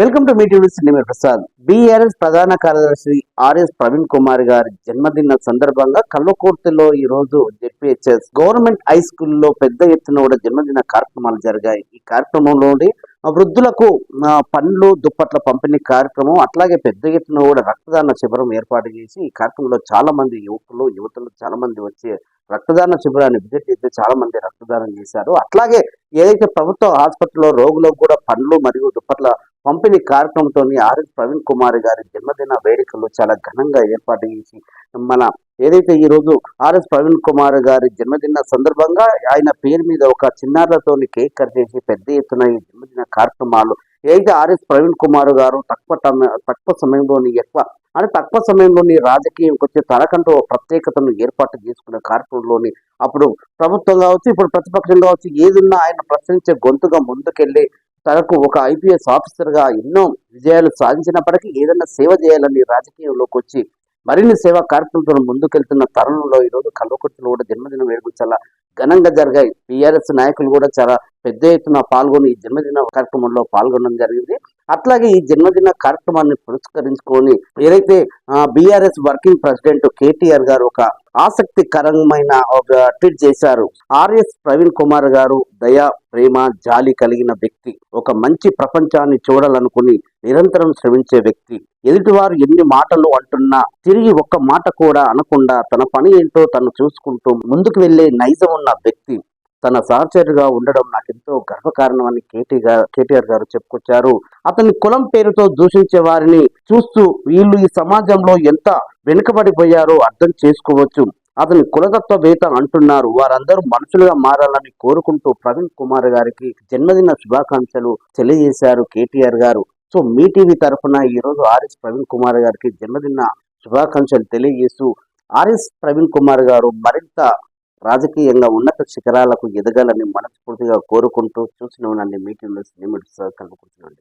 Welcome to me TV cinema Prasad. BRS ప్రధాన కార్యదర్శి RS Praveen Kumar గారి జన్మదిన సందర్భంగా కల్వకుర్తిలో ఈ రోజు జెడ్పీహెచ్ఎస్ గవర్నమెంట్ హై స్కూల్లో పెద్ద ఎత్తున కూడా జన్మదిన కార్యక్రమాలు జరిగాయి. ఈ కార్యక్రమంలోని వృద్ధులకు పండ్లు దుప్పట్ల పంపిణీ కార్యక్రమం అట్లాగే పెద్ద ఎత్తున కూడా రక్తదాన శిబిరం ఏర్పాటు చేసి ఈ కార్యక్రమంలో చాలా మంది యువకులు యువతులు చాలా మంది వచ్చి రక్తదాన శిబిరాన్ని విజిట్ చేస్తే చాలా మంది రక్తదానం చేశారు. అట్లాగే ఏదైతే ప్రభుత్వ ఆసుపత్రిలో రోగులకు కూడా పండ్లు మరియు దుప్పట్ల పంపిణీ కార్యక్రమంతో ఆర్ఎస్ ప్రవీణ్ కుమార్ గారి జన్మదిన వేడుకలు చాలా ఘనంగా ఏర్పాటు చేసి మన ఏదైతే ఈ రోజు ఆర్ఎస్ ప్రవీణ్ కుమార్ గారి జన్మదిన సందర్భంగా ఆయన పేరు మీద ఒక చిన్నారులతోని కేక్ కట్ చేసి పెద్ద ఎత్తున ఈ జన్మదిన కార్యక్రమాలు ఏదైతే ఆర్ఎస్ ప్రవీణ్ కుమార్ గారు తక్కువ తక్కువ సమయంలోని ఎక్కువ అంటే తక్కువ సమయంలోని రాజకీయం వచ్చే తనకంటూ ప్రత్యేకతను ఏర్పాటు చేసుకునే కార్యక్రమంలోని అప్పుడు ప్రభుత్వం కావచ్చు ఇప్పుడు ప్రతిపక్షం కావచ్చు ఏదున్నా ఆయన ప్రశ్నించే గొంతుగా ముందుకెళ్ళి తనకు ఒక ఐపీఎస్ ఆఫీసర్గా ఎన్నో విజయాలు సాధించినప్పటికీ ఏదైనా సేవ చేయాలని రాజకీయంలోకి వచ్చి మరిన్ని సేవా కార్యక్రమాలతో ముందుకెళ్తున్న తరుణంలో ఈ రోజు కూడా జన్మదిన వేడుకలు చాలా ఘనంగా జరిగాయి. టీఆర్ఎస్ నాయకులు కూడా చాలా పెద్ద ఎత్తున పాల్గొని ఈ జన్మదిన కార్యక్రమంలో పాల్గొనడం జరిగింది. అట్లాగే ఈ జన్మదిన కార్యక్రమాన్ని పురస్కరించుకొని ఏదైతే బీఆర్ఎస్ వర్కింగ్ ప్రెసిడెంట్ కేటీఆర్ గారు ఒక ఆసక్తికరమైన ఒక ట్వీట్ చేశారు. ఆర్ఎస్ ప్రవీణ్ కుమార్ గారు దయ ప్రేమ జాలి కలిగిన వ్యక్తి. ఒక మంచి ప్రపంచాన్ని చూడాలనుకుని నిరంతరం శ్రమించే వ్యక్తి. ఎదుటివారు ఎన్ని మాటలు అంటున్నా తిరిగి ఒక్క మాట కూడా అనకుండా తన పని ఏంటో తను చూసుకుంటూ ముందుకు వెళ్ళే నైజం ఉన్న వ్యక్తి. తన సహచరుగా ఉండడం నాకెంతో గర్వకారణం అని కేటీ గారు కేటీఆర్ గారు చెప్పుకొచ్చారు. అతని కులం పేరుతో దూషించే వారిని చూస్తూ వీళ్ళు ఈ సమాజంలో ఎంత వెనుకబడిపోయారో అర్థం చేసుకోవచ్చు. అతని కులతత్వవేత్త అంటున్నారు. వారందరూ మనుషులుగా మారాలని కోరుకుంటూ ప్రవీణ్ కుమార్ గారికి జన్మదిన శుభాకాంక్షలు తెలియజేశారు కేటీఆర్ గారు. సో మీ టీవీ తరఫున ఈ రోజు ఆర్ఎస్ ప్రవీణ్ కుమార్ గారికి జన్మదిన శుభాకాంక్షలు తెలియజేస్తూ ఆర్ఎస్ ప్రవీణ్ కుమార్ గారు మరింత రాజకీయంగా ఉన్నత శిఖరాలకు ఎదగాలని మనస్ఫూర్తిగా కోరుకుంటూ చూసిన ఉండండి మీటింగ్లో సినిమా కలుపుకుంటున్నాను